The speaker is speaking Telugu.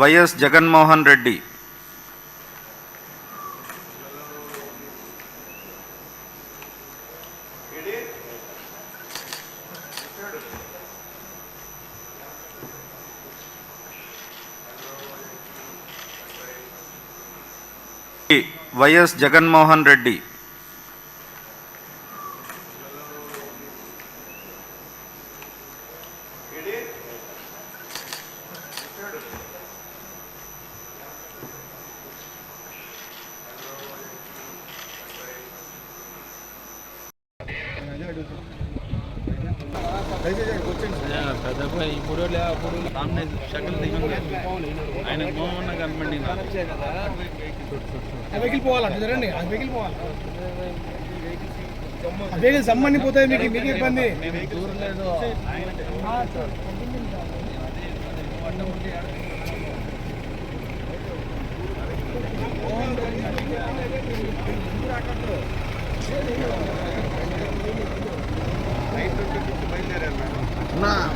వైఎస్ జగన్మోహన్ రెడ్డి. వైఎస్ జగన్మోహన్ రెడ్డి. పెద్దపై ఇప్పుడు లే అప్పుడు సామ్నే షకల్ దిగం ఆయన మోహన్ కనపడి వెహికల్ పోవాలంట జరండి. ఆ వెహికల్ పోవాలి. వెహికల్ సమ్మని పోతాయి మీకు మీకు ఇబ్బంది. లేదు Nah.